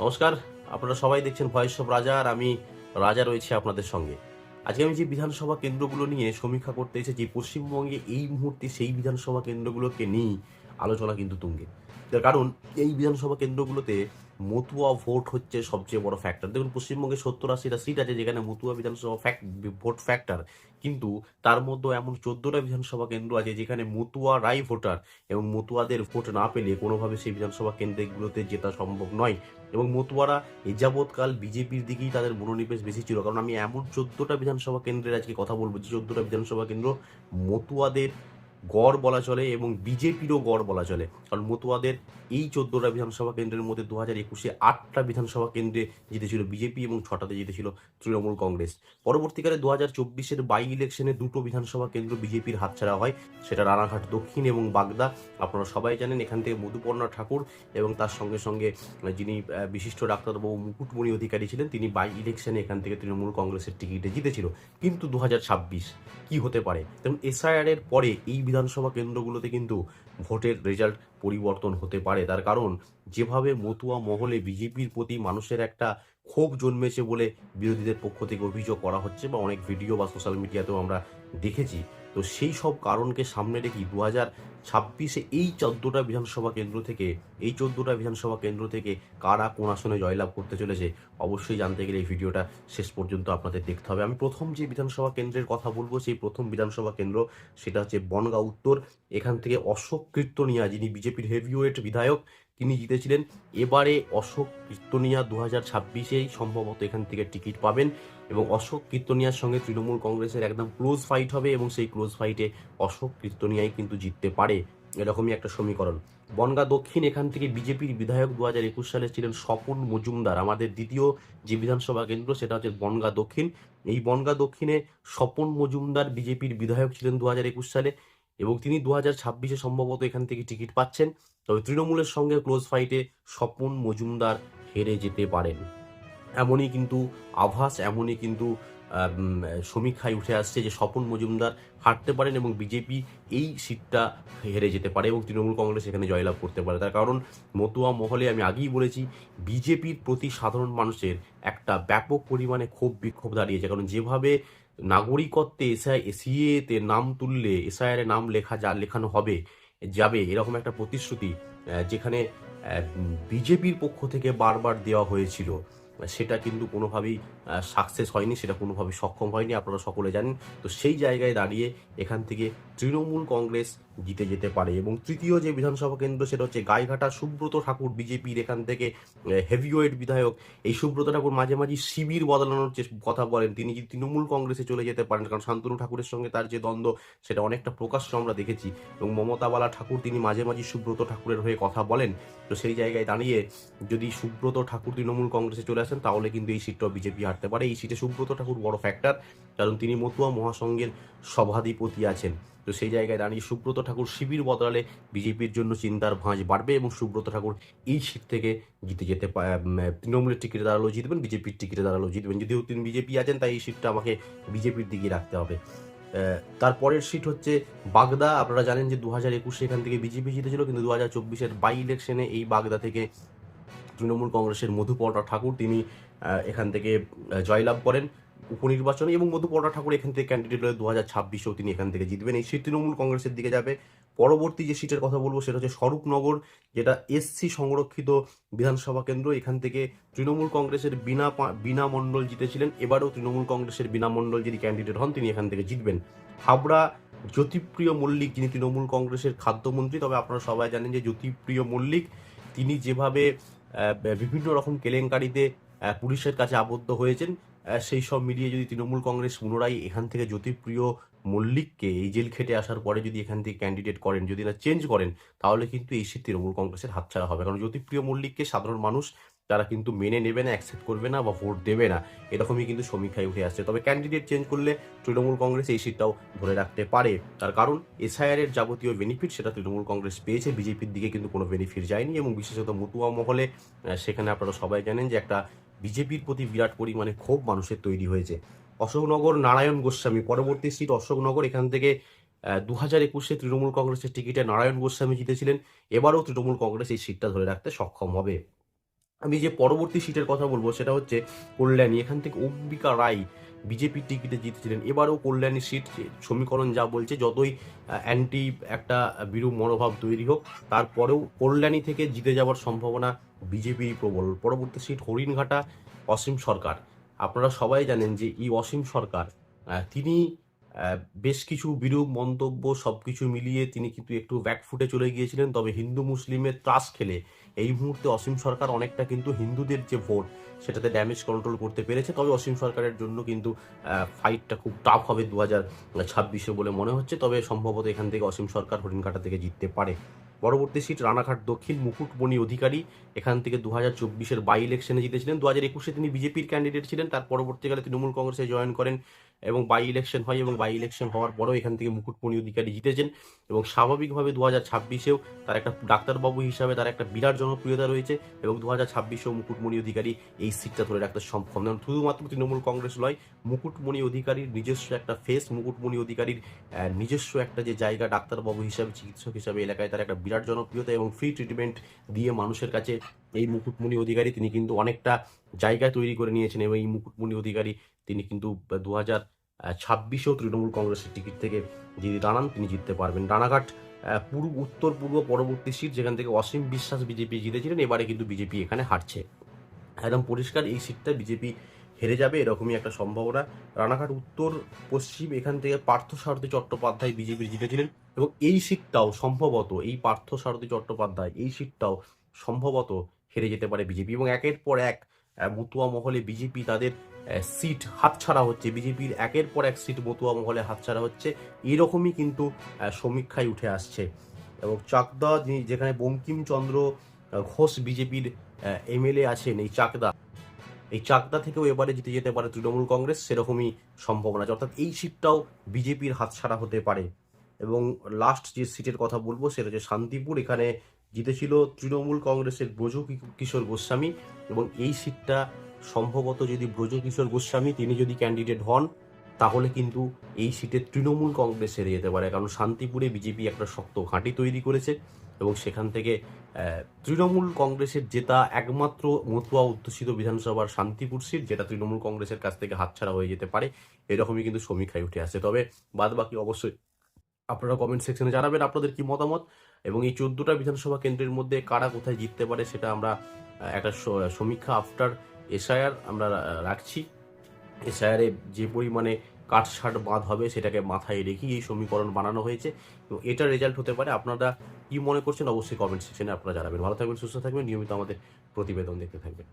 নমস্কার, আপনারা সবাই দেখছেন ভয়েস অফ রাজা আর আমি রাজা রয়েছে আপনাদের সঙ্গে। আজকে আমি যে বিধানসভা কেন্দ্রগুলো নিয়ে সমীক্ষা করতে এসেছি, পশ্চিমবঙ্গে এই মুহূর্তে সেই বিধানসভা কেন্দ্রগুলোকে নিয়েই আলোচনা কিন্তু তুঙ্গে। তার কারণ, এই বিধানসভা কেন্দ্রগুলোতে মতুয়া ভোট হচ্ছে সবচেয়ে বড় ফ্যাক্টর দেখুন, পশ্চিমবঙ্গে সত্তর আশিটা সিট আছে যেখানে মতুয়া বিধানসভা ভোট ফ্যাক্টর কিন্তু তার মধ্যে এমন চোদ্দটা বিধানসভা কেন্দ্র আছে যেখানে মতুয়া রাই ভোটার এবং মতুয়াদের ভোট না পেলে কোনোভাবে সেই বিধানসভা কেন্দ্রগুলোতে জেতা সম্ভব নয়। এবং মতুয়ারা এ যাবৎকাল বিজেপির দিকেই তাদের মনোনিবেশ বেশি ছিল। কারণ আমি এমন চোদ্দটা বিধানসভা কেন্দ্রের আজকে কথা বলব যে চোদ্দটা বিধানসভা কেন্দ্র মতুয়াদের গড় বলা চলে এবং বিজেপিরও গড় বলা চলে। কারণ মতুয়াদের এই চোদ্দটা বিধানসভা কেন্দ্রের মধ্যে দু হাজার একুশে আটটা বিধানসভা কেন্দ্রে জিতেছিল বিজেপি এবং ছটাতে জিতেছিল তৃণমূল কংগ্রেস। পরবর্তীকালে দু হাজার চব্বিশের বাই ইলেকশনে দুটো বিধানসভা কেন্দ্র বিজেপির হাতছাড়া হয়, সেটা রানাঘাট দক্ষিণ এবং বাগদা। আপনারা সবাই জানেন এখান থেকে মধুপর্ণা ঠাকুর এবং তার সঙ্গে সঙ্গে যিনি বিশিষ্ট ডাক্তারবাবু মুকুটমণি অধিকারী ছিলেন, তিনি বাই ইলেকশনে এখান থেকে তৃণমূল কংগ্রেসের টিকিটে জিতেছিল। কিন্তু দু হাজার ছাব্বিশ কি হতে পারে? কারণ এসআইআর এর পরে এই বিধানসভা কেন্দ্রগুলোতে কিন্তু ভোটের রেজাল্ট পরিবর্তন হতে পারে। তার কারণ, যেভাবে মতুয়া মহলে বিজেপির প্রতি মানুষের একটা ক্ষোভ জন্মেছে বলে বিরোধীদের পক্ষ থেকে অভিযোগ করা হচ্ছে বা অনেক ভিডিও বা সোশ্যাল মিডিয়াতেও আমরা দেখেছি। তো সেই সব কারণকে সামনে রেখে দু হাজার ছাব্বিশে এই চোদ্দোটা বিধানসভা কেন্দ্র থেকে, এই চোদ্দোটা বিধানসভা কেন্দ্র থেকে কারা কোন আসনে জয়লাভ করতে চলেছে, অবশ্যই জানতে গেলে এই ভিডিওটা শেষ পর্যন্ত আপনাদের দেখতে হবে। আমি প্রথম যে বিধানসভা কেন্দ্রের কথা বলব, সেই প্রথম বিধানসভা কেন্দ্র, সেটা হচ্ছে বনগাঁ উত্তর। এখান থেকে অশোক কীর্তনিয়া যিনি বিজেপির হেভিওয়েট বিধায়ক তিনি জিতেছিলেন। এবারে অশোক কীর্তনিয়া দু হাজার ছাব্বিশেই সম্ভবত এখান থেকে টিকিট পাবেন এবং অশোক কীর্তনিয়ার সঙ্গে তৃণমূল কংগ্রেসের একদম ক্লোজ ফাইট হবে এবং সেই ক্লোজ ফাইটে অশোক কীর্তনিয়াই কিন্তু জিততে পারে। এরকমই একটা সমীকরণ। বনগাঁ দক্ষিণ এখান থেকে বিজেপির বিধায়ক দু হাজার একুশ সালে ছিলেন স্বপন মজুমদার। আমাদের দ্বিতীয় যে বিধানসভা কেন্দ্র সেটা হচ্ছে বনগাঁ দক্ষিণ। এই বনগাঁ দক্ষিণে স্বপন মজুমদার বিজেপির বিধায়ক ছিলেন দু হাজার একুশ সালে। এবং তিনি দু হাজার ছাব্বিশে সম্ভবত এখান থেকে টিকিট পাচ্ছেন। তবে তৃণমূলের সঙ্গে ক্লোজ ফাইটে স্বপন মজুমদার হেরে যেতে পারেন। এমনই কিন্তু আভাস, এমনই কিন্তু সমীক্ষায় উঠে আসছে যে স্বপন মজুমদার হারতে পারেন এবং বিজেপি এই সিটটা হেরে যেতে পারে এবং তৃণমূল কংগ্রেস এখানে জয়লাভ করতে পারে। তার কারণ মতুয়া মহলে আমি আগেই বলেছি, বিজেপির প্রতি সাধারণ মানুষের একটা ব্যাপক পরিমাণে ক্ষোভ বিক্ষোভ দাঁড়িয়েছে। কারণ যেভাবে নাগরিকত্বে এসআই, এসিএতে নাম তুললে, এসআইআর নাম লেখা যা, লেখানো হবে, যাবে, এরকম একটা প্রতিশ্রুতি যেখানে বিজেপির পক্ষ থেকে বারবার দেওয়া হয়েছিল। সেটা কিন্তু কোনোভাবেই সাকসেস হয়নি, সেটা কোনোভাবেই সক্ষম হয়নি, আপনারা সকলে জানেন। তো সেই জায়গায় দাঁড়িয়ে এখান থেকে তৃণমূল কংগ্রেস জিতে যেতে পারে এবং তৃতীয় যে বিধানসভা কেন্দ্র সেটা হচ্ছে গাইঘাটা সুব্রত ঠাকুর বিজেপির এখান থেকে হেভিওয়েট বিধায়ক। এই সুব্রত ঠাকুর মাঝে মাঝে শিবির বদলানোর যে কথা বলেন। তিনি যদি তৃণমূল কংগ্রেসে চলে যেতে পারেন, কারণ শান্তনু ঠাকুরের সঙ্গে তার যে দ্বন্দ্ব, সেটা অনেকটা প্রকাশ্য আমরা দেখেছি। এবং মমতা বালা ঠাকুর তিনি মাঝে মাঝে সুব্রত ঠাকুরের হয়ে কথা বলেন। তো সেই জায়গায় দাঁড়িয়ে যদি সুব্রত ঠাকুর তৃণমূল কংগ্রেসে চলে আসেন, তাহলে কিন্তু এই সিটটাও বিজেপি হারতে পারে। এই সিটে সুব্রত ঠাকুর বড় ফ্যাক্টর কারণ তিনি মতুয়া মহাসংঘের সভাধিপতি আছেন। তো সেই জায়গায় দাঁড়িয়ে সুব্রত ঠাকুর শিবির বদলালে বিজেপির জন্য চিন্তার ভাঁজ বাড়বে এবং সুব্রত ঠাকুর এই সিট থেকে জিতে যেতে তৃণমূলের টিকিটে দাঁড়ালেও জিতবেন, বিজেপির টিকিটে দাঁড়ালেও জিতবেন। যদিও তিনি বিজেপি আছেন, তাই এই সিটটা আমাকে বিজেপির দিকে রাখতে হবে। তারপরের সিট হচ্ছে বাগদা। আপনারা জানেন যে দু হাজার একুশে এখান থেকে বিজেপি জিতেছিল, কিন্তু দু হাজার চব্বিশের বাই ইলেকশনে এই বাগদা থেকে তৃণমূল কংগ্রেসের মধুপর্ণা ঠাকুর, তিনি এখান থেকে জয়লাভ করেন। উপনির্বাচনে এবং মধুপর্ণা ঠাকুর এখান থেকে ক্যান্ডিডেট হয়ে দু হাজার ছাব্বিশেও তিনি এখান থেকে জিতবেন। এই সিট তৃণমূল কংগ্রেসের দিকে যাবে। পরবর্তী যে সিটের কথা বলব সেটা হচ্ছে স্বরূপনগর, যেটা এসসি সংরক্ষিত বিধানসভা কেন্দ্র। এখান থেকে তৃণমূল কংগ্রেসের বিনা বিনা মণ্ডল জিতেছিলেন। এবারেও তৃণমূল কংগ্রেসের বিনা মণ্ডল যিনি ক্যান্ডিডেট হন, তিনি এখান থেকে জিতবেন। হাবড়া, জ্যোতিপ্রিয় মল্লিক যিনি তৃণমূল কংগ্রেসের খাদ্যমন্ত্রী, তবে আপনারা সবাই জানেন যে জ্যোতিপ্রিয় মল্লিক তিনি যেভাবে বিভিন্ন রকম কেলেঙ্কারিতে পুলিশের কাছে আবদ্ধ হয়েছেন। সেই সব মিলিয়ে যদি তৃণমূল কংগ্রেস পুনরায় এখান থেকে জ্যোতিপ্রিয় মল্লিককে এই জেল খেটে আসার পরে যদি এখান থেকে ক্যান্ডিডেট করেন, যদি না চেঞ্জ করেন, তাহলে কিন্তু এই সিট তৃণমূল কংগ্রেসের হাতছাড়া হবে। কারণ জ্যোতিপ্রিয় মল্লিককে সাধারণ মানুষ, তারা কিন্তু মেনে নেবে না অ্যাকসেপ্ট করবে না বা ভোট দেবে না। এরকমই কিন্তু সমীক্ষায় উঠে আসছে। তবে ক্যান্ডিডেট চেঞ্জ করলে তৃণমূল কংগ্রেস এই সিটটাও ধরে রাখতে পারে। তার কারণ এসআইআর এর যাবতীয় বেনিফিট সেটা তৃণমূল কংগ্রেস পেয়েছে। বিজেপির দিকে কিন্তু কোনো বেনিফিট যায়নি এবং বিশেষত মতুয়া মহলে সেখানে আপনারা সবাই জানেন যে একটা বিজেপির প্রতি বিরাট পরিমাণে ক্ষোভ মানুষের তৈরি হয়েছে। অশোকনগর, নারায়ণ গোস্বামী, পরবর্তী সিট অশোকনগর, এখান থেকে দু হাজার একুশে তৃণমূল কংগ্রেসের টিকিটে নারায়ণ গোস্বামী জিতেছিলেন। এবারও তৃণমূল কংগ্রেস এই সিটটা ধরে রাখতে সক্ষম হবে। আমি যে পরবর্তী সিটের কথা বলব, সেটা হচ্ছে কল্যাণী। এখান থেকে অম্বিকা রায় বিজেপির টিকিটে জিতেছিলেন। এবারেও কল্যাণী সিট সমীকরণ যা বলছে, যতই অ্যান্টি একটা বিরূপ মনোভাব তৈরি হোক, তারপরেও কল্যাণী থেকে জিতে যাওয়ার সম্ভাবনা বিজেপির প্রবল, পরবর্তী সিট হরিণঘাটা অসীম সরকার। আপনারা সবাই জানেন যে এই অসীম সরকার তিনি বেশ কিছু বিরূপ মন্তব্য সব কিছু মিলিয়ে তিনি কিন্তু একটু ব্যাকফুটে চলে গিয়েছিলেন। তবে হিন্দু মুসলিমের ত্রাস খেলে এই মুহূর্তে অসীম সরকার অনেকটা কিন্তু হিন্দুদের যে ভোট, সেটাতে ড্যামেজ কন্ট্রোল করতে পেরেছে। তবে অসীম সরকারের জন্য কিন্তু ফাইটটা খুব টাফ হবে দু হাজার ছাব্বিশে বলে মনে হচ্ছে। তবে সম্ভবত এখান থেকে অসীম সরকার হরিণঘাটা থেকে জিততে পারে। পরবর্তী সিট রানাঘাট দক্ষিণ মুকুটমণি অধিকারী। এখান থেকে দু হাজার চব্বিশের বাই ইলেকশনে জিতেছিলেন। দু হাজার একুশে তিনি বিজেপির ক্যান্ডিডেট ছিলেন। তার পরবর্তীকালে তৃণমূল কংগ্রেসে জয়েন করেন এবং বাই ইলেকশন হয় এবং বাই ইলেকশন হওয়ার পরেও এখান থেকে মুকুটমণি অধিকারী জিতেছেন এবং স্বাভাবিকভাবে দু হাজার ছাব্বিশেও তার একটা ডাক্তারবাবু হিসাবে তার একটা বিরাট জনপ্রিয়তা রয়েছে এবং দু হাজার ছাব্বিশেও মুকুটমণি অধিকারী এই সিটটা ধরে রাখতে সক্ষম। নন শুধুমাত্র তৃণমূল কংগ্রেস নয়, মুকুটমণি অধিকারীর নিজস্ব একটা ফেস মুকুটমণি অধিকারীর নিজস্ব একটা যে জায়গা ডাক্তারবাবু হিসাবে, চিকিৎসক হিসাবে এলাকায় তার একটা বিরাট জনপ্রিয়তা এবং ফ্রি ট্রিটমেন্ট দিয়ে মানুষের কাছে এই মুকুটমণি অধিকারী তিনি কিন্তু অনেকটা জায়গা তৈরি করে নিয়েছেন এবং এই মুকুটমণি অধিকারী তিনি কিন্তু দু হাজার ছাব্বিশেও তৃণমূল কংগ্রেসের টিকিট থেকে যদি দাঁড়ান, তিনি জিততে পারবেন। রানাঘাট পূর্ব, উত্তর, পূর্ব, পরবর্তী সিট যেখান থেকে অসীম বিশ্বাস বিজেপি জিতেছিলেন, এবারে কিন্তু বিজেপি এখানে হারছে। একদম পরিষ্কার এই সিটটা বিজেপি হেরে যাবে, এরকমই একটা সম্ভাবনা। রানাঘাট, উত্তর, পশ্চিম, এখান থেকে পার্থ পার্থসারথী চট্টোপাধ্যায় বিজেপি জিতেছিলেন এবং এই সিটটাও সম্ভবত, এই পার্থ পার্থসারথী চট্টোপাধ্যায় এই সিটটাও সম্ভবত হেরে যেতে পারে বিজেপি এবং একের পর এক মতুয়া মহলে বিজেপি তাদের সিট হাতছাড়া হচ্ছে। বিজেপির একের পর এক সিট মতুয়া মহলে হাতছাড়া হচ্ছে। এরকমই কিন্তু সমীক্ষায় উঠে আসছে। এবং চাকদা যিনি- যেখানে বঙ্কিমচন্দ্র ঘোষ বিজেপির এমএলএ আছেন, এই চাকদা এই চাকদা থেকেও এবারে জিতে যেতে পারে তৃণমূল কংগ্রেস, সেরকমই সম্ভাবনা আছে। অর্থাৎ এই সিটটাও বিজেপির হাতছাড়া হতে পারে। এবং লাস্ট যে সিটের কথা বলব, সেটা হচ্ছে শান্তিপুর। এখানে জিতেছিল তৃণমূল কংগ্রেসের ব্রজ কিশোর গোস্বামী এবং এই সিটটা সম্ভবত যদি ব্রজ কিশোর গোস্বামী, তিনি যদি ক্যান্ডিডেট হন, তাহলে কিন্তু এই সিটে তৃণমূল কংগ্রেস হেরে যেতে পারে। কারণ শান্তিপুরে বিজেপি একটা শক্ত ঘাঁটি তৈরি করেছে এবং সেখান থেকে তৃণমূল কংগ্রেসের জেতা একমাত্র মতুয়া অধ্যুষিত বিধানসভার শান্তিপুর সিট, যেটা তৃণমূল কংগ্রেসের কাছ থেকে হাতছাড়া হয়ে যেতে পারে, এরকমই কিন্তু সমীক্ষায় উঠে আসে। তবে বাদ বাকি অবশ্যই আপনারা কমেন্ট সেকশনে জানাবেন আপনাদের কি মতামত। এবং এই চোদ্দোটা বিধানসভা কেন্দ্রের মধ্যে কারা কোথায় জিততে পারে সেটা আমরা একটা সমীক্ষা আফটার এসআইআর আমরা রাখছি। এসআইআরে যে পরিমাণে কাটছাট বাঁধ হবে সেটাকে মাথায় রেখেই এই সমীকরণ বানানো হয়েছে। এবং এটা রেজাল্ট হতে পারে, আপনারা কি মনে করছেন অবশ্যই কমেন্ট সেকশনে আপনারা জানাবেন। ভালো থাকবেন, সুস্থ থাকবেন, নিয়মিত আমাদের প্রতিবেদন দেখতে থাকবেন।